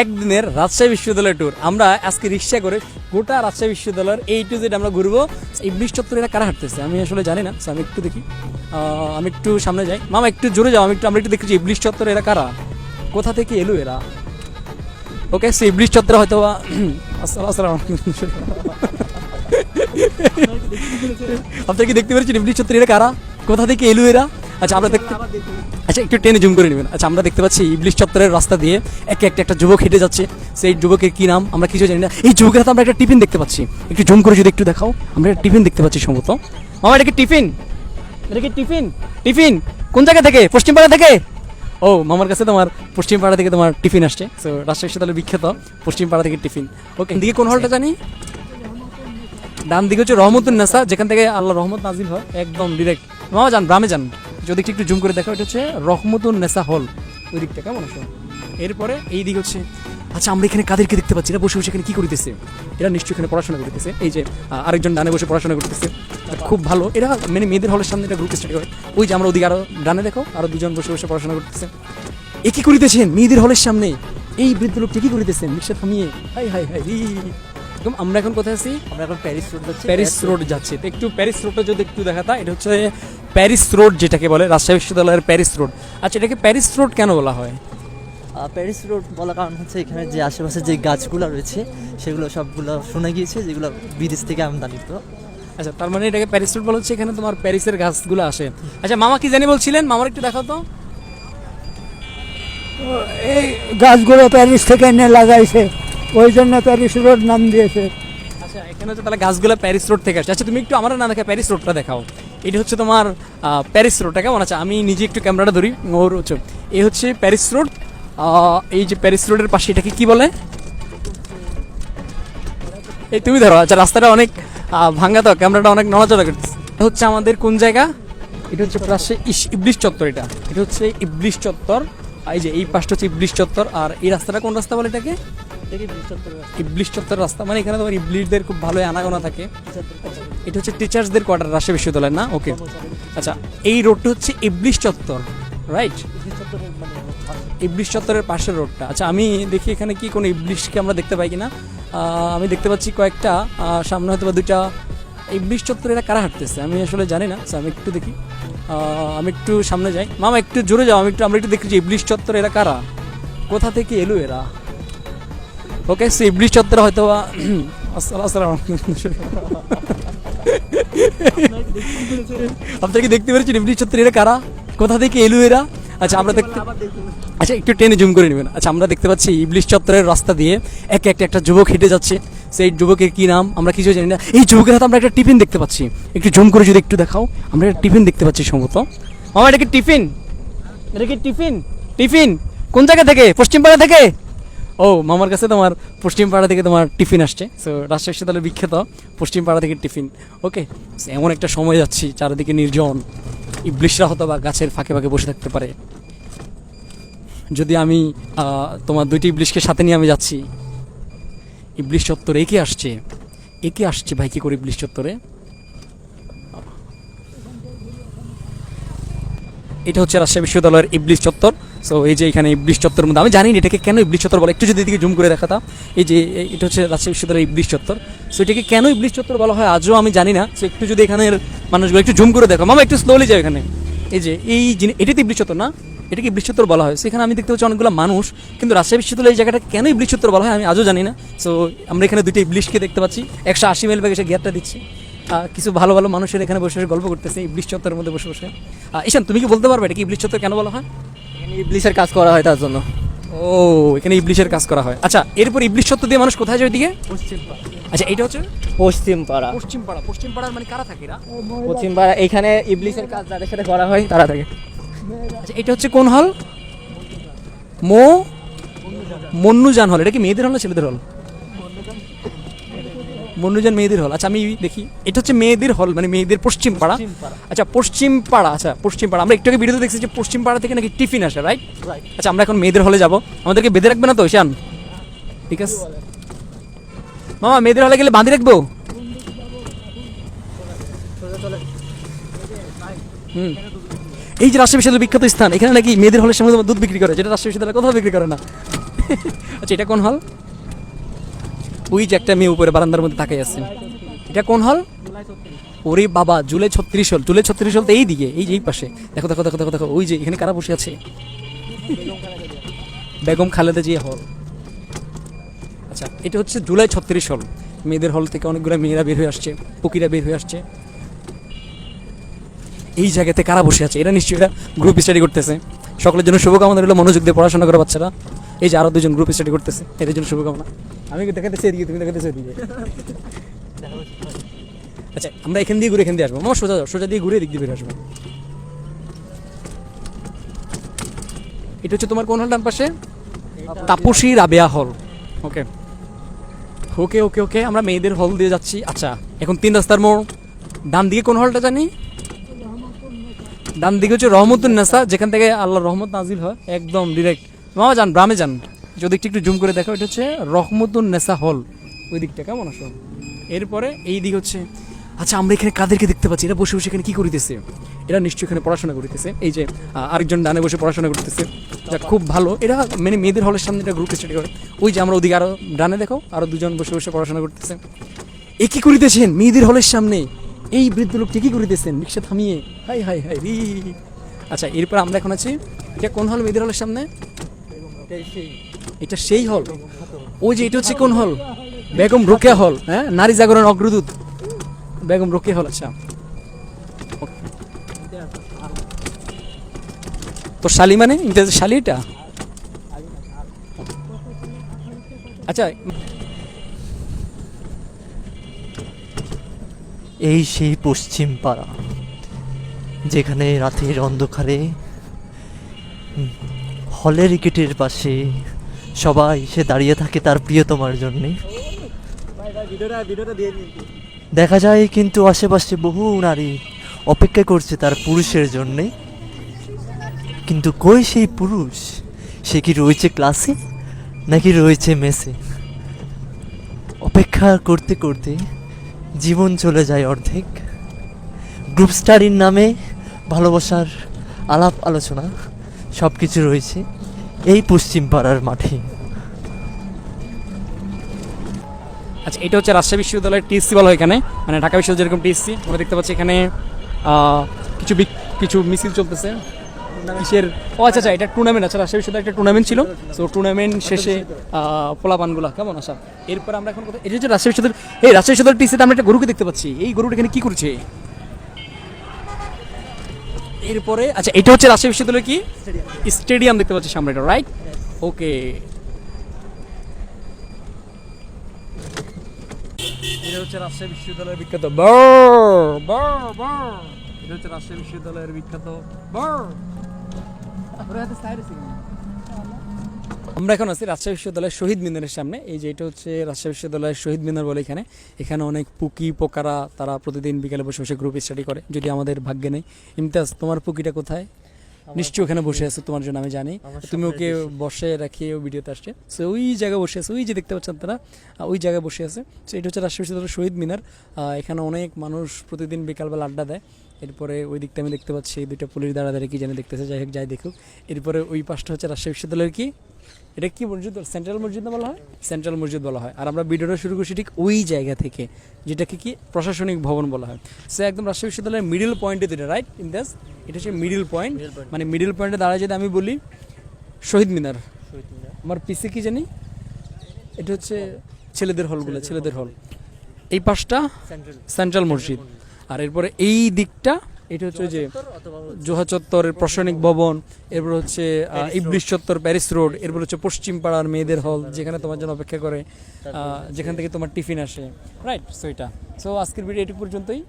একদিনের রাজশাহী বিশ্ববিদ্যালয় ট্যুর আমরা আজকে রিক্সা করে গোটা রাজশাহী বিশ্ববিদ্যালয়ের এই টু জেড আমরা ঘুরবো। ইবলিশ চত্বরে এরা কারা হাঁটতেছে? আমি আসলে জানি না আমি একটু দেখি। আমি একটু সামনে যাই। মামা, একটু জোরে যাও, আমি একটু আমরা একটু দেখছি ইবলিশ চত্বরে এরা কারা? কোথা থেকে এলো এরা? ওকে সে ইবলিশ চত্বরে হয়তো আসসালাম কি দেখতে পেরেছেন ইবলিশ চত্বরে এরা কারা? কোথা থেকে এলো এরা? আচ্ছা আমরা দেখতে আচ্ছা একটু টেনে জুম করে নেবেন। আচ্ছা আমরা দেখতে পাচ্ছি ইবলিশ চত্বরের রাস্তা দিয়ে একে একটা একটা যুবক হেঁটে যাচ্ছে। সেই যুবকের কি নাম? আমরা কিছু জানি না। এই যুবকের হাতে আমরা একটা টিফিন দেখতে পাচ্ছি। একটু জুম করে যদি একটু দেখাও। আমরা একটা টিফিন দেখতে পাচ্ছি সম্ভবত। আমার এটা কি টিফিন? এটা কি টিফিন? টিফিন? কোন জায়গা থেকে? পশ্চিমপাড়া থেকে? ও, মামার কাছে তোমার পশ্চিমপাড়া থেকে তোমার টিফিন আসছে। সো রাজশাহী বিশ্ববিদ্যালয় বিখ্যাত পশ্চিমপাড়া থেকে টিফিন। ওকে দিকে কোন হলটা জানি? ডান দিকে হচ্ছে রহমতুন নেসা, যেখান থেকে আল্লাহ রহমত নাজিল হয়। একদম ডিরেক্ট মামা, যান, গ্রামে যান। যদি একটু জুম করে দেখো এটা হচ্ছে রহমতুন নেসা হল। ওই দিকটা কেমন আসো এরপরে এই দিক হচ্ছে আচ্ছা আমরা এখানে কাদেরকে দেখতে পাচ্ছি? এরা বসে বসে এখানে কি করতেছে? এরা নিশ্চয়ই এখানে পড়াশোনা করতেছে। এই যে আরেকজন ডানে বসে পড়াশোনা করতেছে। খুব ভালো। এরা মানে মেয়েদের হলের সামনে একটা গ্রুপ স্টাডি হয়। ওই যে আমরা ওদিকে আরও ডানে দেখো আরও দুজন বসে বসে পড়াশোনা করতেছে। এ কি করিতেছেন? মেয়েদের হলের সামনে। এই বৃদ্ধ লোকটি কি করিতেছেন রিক্সা থামিয়ে হাই হাই হাই। একদম আমরা এখন কোথায় আছি? আমরা এখন প্যারিস রোড যাচ্ছি। প্যারিস রোড যাচ্ছে। তো একটু প্যারিস রোডটা যদি একটু দেখাতা এটা হচ্ছে প্যারিস রোড যেটাকে বলে রাজশাহী বিশ্ববিদ্যালয়ের প্যারিস রোড। আচ্ছা এটাকে প্যারিস রোড কেন বলা হয়? প্যারিস রোড বলার কারণ হচ্ছে এখানে যে আশেপাশে যে গাছগুলো রয়েছে সেগুলো সবগুলো শোনা গিয়েছে যেগুলো বিদেশ থেকে আমদানিত। আচ্ছা তার মানে এটাকে প্যারিস রোড বলা হচ্ছে এখানে তোমার প্যারিসের গাছগুলো আসে। আচ্ছা মামা কি জানি বলছিলেন? মামার একটু দেখাও তো। এই গাছগুলো প্যারিস থেকে এনে লাগাইছে ওই জন্য প্যারিস রোড নাম দিয়েছে। আচ্ছা এখানে হচ্ছে তাহলে গাছগুলো প্যারিস রোড থেকে আসছে আচ্ছা তুমি একটু আমার না দেখা প্যারিস রোডটা দেখাও। এটা হচ্ছে তোমার প্যারিস রোডটা কেমন আছে? আমি নিজে একটু ক্যামেরাটা ধরি ওর হচ্ছে। এ হচ্ছে প্যারিস রোড এই যে প্যারিস রোডের পাশে এটাকে কি বলে? এই তুমি ধরো আচ্ছা রাস্তাটা অনেক ভাঙ্গা তো ক্যামেরাটা অনেক নড়াচড়া এটা হচ্ছে আমাদের কোন জায়গা? এটা হচ্ছে পাশে ইবলিশ চত্বর এটা। এটা হচ্ছে ইবলিশ চত্বর এই যে এই পাশটা হচ্ছে ইবলিশ চত্বর, আর এই রাস্তাটা কোন রাস্তা বলে এটাকে? ইবলিশ চত্বর রাস্তা। মানে এখানে তোমার ইবলিশদের খুব ভালো আনাগোনা থাকে। এটা হচ্ছে টিচার্সদের কোয়ার্টার রাজশাহী বিশ্ববিদ্যালয় না? ওকে আচ্ছা এই রোডটা হচ্ছে ইবলিশ চত্বর রাইট ইবলিশ চত্বরের পাশের রোডটা আচ্ছা আমি দেখি এখানে কি কোনো ইবলিশকে আমরা দেখতে পাই কিনা। আমি দেখতে পাচ্ছি কয়েকটা সামনে হয়তো বা দুইটা ইবলিশ চত্বরে এরা কারা হাঁটতেছে? আমি আসলে জানি না আমি একটু দেখি। আমি একটু সামনে যাই। মামা একটু জোরে যাও আমি একটু আমরা একটু দেখি যে ইবলিশ চত্বরে এরা কারা? কোথা থেকে এলো এরা? ওকে সে ইবলিশ চত্বরে হয়তো বা আসসালাম আপনারা কি দেখতে পেরেছেন? ইবলিশ চত্বরে এরা কারা? কোথা থেকে এলো এরা? আচ্ছা আমরা দেখতে আচ্ছা একটু টেনে জুম করে নেবেন। আচ্ছা আমরা দেখতে পাচ্ছি ইবলিশ চত্বরের রাস্তা দিয়ে একে একটা একটা যুবক হেঁটে যাচ্ছে। সেই যুবকের কি নাম? আমরা কিছু জানি না। এই যুবকের হাতে আমরা একটা টিফিন দেখতে পাচ্ছি। একটু জুম করে যদি একটু দেখাও। আমরা একটা টিফিন দেখতে পাচ্ছি সম্ভবত। মামা এটা কি টিফিন? এটা কি টিফিন? টিফিন? কোন জায়গা থেকে? পশ্চিমপাড়া থেকে? ও, মামার কাছে তোমার পশ্চিমপাড়া থেকে তোমার টিফিন আসছে। সো রাজশাহী বিশ্ববিদ্যালয়ের বিখ্যাত পশ্চিমপাড়া থেকে টিফিন। ওকে এমন একটা সময় যাচ্ছি, চারিদিকে নির্জন ইবলিশরা হতো বা গাছের ফাঁকে ফাঁকে বসে থাকতে পারে। যদি আমি তোমার দুইটি ইবলিশকে সাথে নিয়ে আমি যাচ্ছি, ইবলিশ চত্বরে একে আসছে। একে আসছে ভাই, কি করে ইবলিশ চত্বরে? এটা হচ্ছে রাজশাহী বিশ্ববিদ্যালয়ের ইবলিশ চত্বর। সো এই যে এখানে ইবলিশ চত্বরের মধ্যে, আমি জানি না এটাকে কেন ইবলিশ চত্বর বলে। একটু যদি এদিকে জুম করে দেখাতাম এই যে এটা হচ্ছে রাজশাহী বিশ্ববিদ্যালয়ের ইবলিশ চত্বর। সো এটাকে কেন ইবলিশ চত্বর বলা হয় আজও আমি জানি না। সো একটু যদি এখানের মানুষগুলো একটু জুম করে দেখো। মামা, একটু স্লোলি যাও এখানে। এই যে, এই জিনিস এটাতে ইবলিশ চত্বর না? এটাকে ইবলিশ চত্বর বলা হয়। সেখানে আমি দেখতে পাচ্ছি অনেকগুলো মানুষ। কিন্তু রাজশাহী বিশ্ববিদ্যালয় এই জায়গাটা কেন ইবলিশ চত্বর বলা হয় আমি আজও জানি না। সো আমরা এখানে দুইটা ইবলিশকে দেখতে পাচ্ছি। একশো আশি মাইল ব্যাগে এসে গিয়ারটা দিচ্ছি। কিছু ভালো ভালো মানুষের এখানে বসে বসে গল্প করতেছে ইবলিশ চত্বরের মধ্যে বসে বসে। ঈশান, তুমি কি বলতে পারবে এটা কি ইবলিশ চত্বর কেন বলা হয়? ইবলিশের কাজ করা হয় তার জন্য। ও এখানে ইবলিশের কাজ করা হয়। আচ্ছা এরপর ইবলিশ সত্য দিয়ে মানুষ কোথায় যায় ওইদিকে? আচ্ছা এটা হচ্ছে? পশ্চিম পাড়া। পশ্চিম পাড়া। পশ্চিম পাড়ার মানে কারা থাকে পশ্চিম পাড়া এখানে ইবলিশের কাজ যাদের সাথে করা হয় তারা থাকে। আচ্ছা এটা হচ্ছে কোন হল? মো মন্নুজান হল এটা কি মেয়েদের হল না ছেলেদের হল? মন্নুজান মেয়েদের হল। আচ্ছা আমি দেখি। এটা হচ্ছে মেয়েদের হল মানে মেয়েদের পশ্চিম পাড়া। আচ্ছা পশ্চিম পাড়া আচ্ছা পশ্চিম পাড়া। আমরা একটু আগে ভিডিওতে দেখছি যে পশ্চিম পাড়া থেকে নাকি টিফিন আসে রাইট আচ্ছা আমরা এখন মেয়েদের হলে যাব। আমাদেরকে বেঁধে রাখবে না তো শান ঠিক আছে। মামা মেয়েদের হলে গেলে বাঁধি রাখব? হুম। এই যে বিশ্ববিদ্যালয়ের বিখ্যাত স্থান এখানে নাকি মেয়েদের হলের তোমার দুধ বিক্রি করে যেটা রাজশাহী বিশ্ববিদ্যালয় কোথাও বিক্রি করে না। আচ্ছা এটা কোন হল? ওই যে একটা মেয়ে উপরে বারান্দার মধ্যে তাকাই আছে। এটা কোন হল? ওরে বাবা জুলাই ছত্রিশ হল জুলাই ছত্রিশ হল তো এই দিকে, এই যে এই পাশে। দেখো দেখো দেখো দেখো দেখো, ওই যে এখানে কারা বসে আছে? বেগম খালেদা জিয়া হল। আচ্ছা এটা হচ্ছে জুলাই ছত্রিশ হল। মেয়েদের হল থেকে অনেকগুলো মেয়েরা বের হয়ে আসছে পুকিরা বের হয়ে আসছে। এই জায়গাতে কারা বসে আছে? এরা নিশ্চয়ই এরা গ্রুপ স্টাডি করতেছে। সকলের জন্য শুভকামনা রইল মনোযোগ দিয়ে পড়াশোনা করে বাচ্চারা। এই যে আরও দুজন গ্রুপ স্টাডি করতেছে এদের জন্য শুভকামনা। আমি দেখাতেছি এদিকে? তুমি দেখাতেছো এদিকে? আচ্ছা আমরা এখান দিয়ে ঘুরে এখান দিয়ে আসব। আমার সোজা সোজা দিয়ে ঘুরে এদিক দিয়ে বের আসব। এটা হচ্ছে তোমার কোন হল ডান পাশে? তাপসী রাবেয়া হল। ওকে। ওকে ওকে ওকে আমরা মেয়েদের হল দিয়ে যাচ্ছি। আচ্ছা এখন তিন রাস্তার মোড়। ডান দিকে কোন হলটা জানি? ডান দিকে হচ্ছে রহমতুন নাসা যেখান থেকে আল্লাহ রহমত নাজিল হয় একদম ডিরেক্ট মামা যান ব্রামে যান। যদি একটু জুম করে দেখো এটা হচ্ছে রহমতুন নেসা হল। ওই দিকটা কেমন আসো এরপরে এই দিক হচ্ছে আচ্ছা আমরা এখানে কাদেরকে দেখতে পাচ্ছি? এরা বসে বসে এখানে কি করিতেছে? এরা নিশ্চয়ই এখানে পড়াশোনা করিতেছে। এই যে আরেকজন ডানে বসে পড়াশোনা করতেছে। যা খুব ভালো। এরা মানে মেয়েদের হলের সামনে এটা গ্রুপ স্টাডি করে ওই যে আমরা ওদিকে আরও ডানে দেখো আরও দুজন বসে বসে পড়াশোনা করতেছে। এ কি করিতেছেন? মেয়েদের হলের সামনে। এই বৃদ্ধ লোকটি কি করিতেছেন? রিক্সা থামিয়ে। হাই হাই হাই রি আচ্ছা এরপর আমরা এখন আছি, এটা কোন হল? মেয়েদের হলের সামনে? এটা সেই হল। ওই যে এটা হচ্ছে কোন হল? বেগম রোকেয়া হল হ্যাঁ? নারী জাগরণ অগ্রদূত। বেগম রোকেয়া হল আচ্ছা। তো শালি মানে? শালি এটা? আচ্ছা এই সেই পশ্চিম পাড়া যেখানে রাতের অন্ধকারে হলের গেটের পাশে সবাই সে দাঁড়িয়ে থাকে তার প্রিয়তমার জন্যে। দেখা যায় কিন্তু আশেপাশে বহু নারী অপেক্ষা করছে তার পুরুষের জন্যে। কিন্তু কই সেই পুরুষ? সে কি রয়েছে ক্লাসে নাকি রয়েছে মেসে? অপেক্ষা করতে করতে জীবন চলে যায় অর্ধেক। গ্রুপ স্টাডির নামে ভালোবাসার আলাপ আলোচনা। সব কিছু রয়েছে এই পশ্চিম পাড়ার মাঠে। আচ্ছা এটা হচ্ছে রাজশাহী বিশ্ববিদ্যালয়ের টিএসসি বলা হয় এখানে। মানে ঢাকা বিশ্ববিদ্যালয় যেরকম টিএসসি, আমরা দেখতে পাচ্ছি এখানে কিছু কিছু মিছিল চলতেছে। কিসের? ও আচ্ছা আচ্ছা এটা টুর্নামেন্ট আচ্ছা রাজশাহী বিশ্ববিদ্যালয় একটা টুর্নামেন্ট ছিল। তো টুর্নামেন্ট শেষে পোলাপানগুলা, কেমন আসা এরপর আমরা এখন কোথায় এটা হচ্ছে রাজশাহী বিশ্ববিদ্যালয় এই রাজশাহী বিশ্ববিদ্যালয় টিএসসিতে আমরা একটা গরুকে দেখতে পাচ্ছি। এই গরুটা এখানে কী করছে? এরপরে আচ্ছা এটা হচ্ছে রাজশাহী বিশ্ববিদ্যালয় কি? স্টেডিয়াম দেখতে পাচ্ছি সামনে এটা রাইট ওকে এটা হচ্ছে রাজশাহী বিশ্ববিদ্যালয়ের বিখ্যাত এটা হচ্ছে রাজশাহী বিশ্ববিদ্যালয়ের বিখ্যাত আমরা এখন আছি রাজশাহী বিশ্ববিদ্যালয়ের শহীদ মিনারের সামনে। এই যে এটা হচ্ছে রাজশাহী বিশ্ববিদ্যালয়ের শহীদ মিনার বলে এখানে। এখানে অনেক পুকি পোকারা তারা প্রতিদিন বিকেলে বসে বসে গ্রুপ স্টাডি করে। যদি আমাদের ভাগ্যে নেই। ইমতাজ তোমার পুকিটা কোথায়? নিশ্চয়ই ওখানে বসে আছে তোমার জন্য আমি জানি। তুমি ওকে বসে রাখিয়ে ও ভিডিওতে আসছে। সো ওই জায়গায় বসে আছে। ওই যে দেখতে পাচ্ছেন তারা ওই জায়গায় বসে আছে। সো এটা হচ্ছে রাজশাহী বিশ্ববিদ্যালয়ের শহীদ মিনার। এখানে অনেক মানুষ প্রতিদিন বিকালবেলা আড্ডা দেয়। এরপরে ওই দিকটা আমি দেখতে পাচ্ছি দুইটা পুলিশ দাঁড়া দাঁড়িয়ে কি জানি দেখতেছে। যাই হোক যাই দেখুক। এরপরে ওই পাশটা হচ্ছে রাজশাহী বিশ্ববিদ্যালয়ের কি? এটা কি মসজিদ সেন্ট্রাল মসজিদ বলা হয়? সেন্ট্রাল মসজিদ বলা হয়। আর আমরা ভিডিওটা শুরু করছি ঠিক ওই জায়গা থেকে যেটাকে কি প্রশাসনিক ভবন বলা হয়। সে একদম রাজশাহী বিশ্ববিদ্যালয়ের মিডিল পয়েন্টে যেটা রাইট ইন দাস এটা হচ্ছে মিডিল পয়েন্ট মানে মিডিল পয়েন্টে দাঁড়ায় যদি আমি বলি শহীদ মিনার। আমার পিসি কি জানি? এটা হচ্ছে ছেলেদের হলগুলো ছেলেদের হল এই পাশটা সেন্ট্রাল মসজিদ। আর এরপরে এই দিকটা এটা হচ্ছে যে জোহা চত্বরের প্রশাসনিক ভবন। এরপর হচ্ছে ইবলিশ চত্বর প্যারিস রোড এরপর হচ্ছে পশ্চিম পাড়ার মেয়েদের হল যেখানে তোমার জন্য অপেক্ষা করে যেখান থেকে তোমার টিফিন আসে। রাইট সো এটা। সো আজকের ভিডিও এটুকু পর্যন্তই।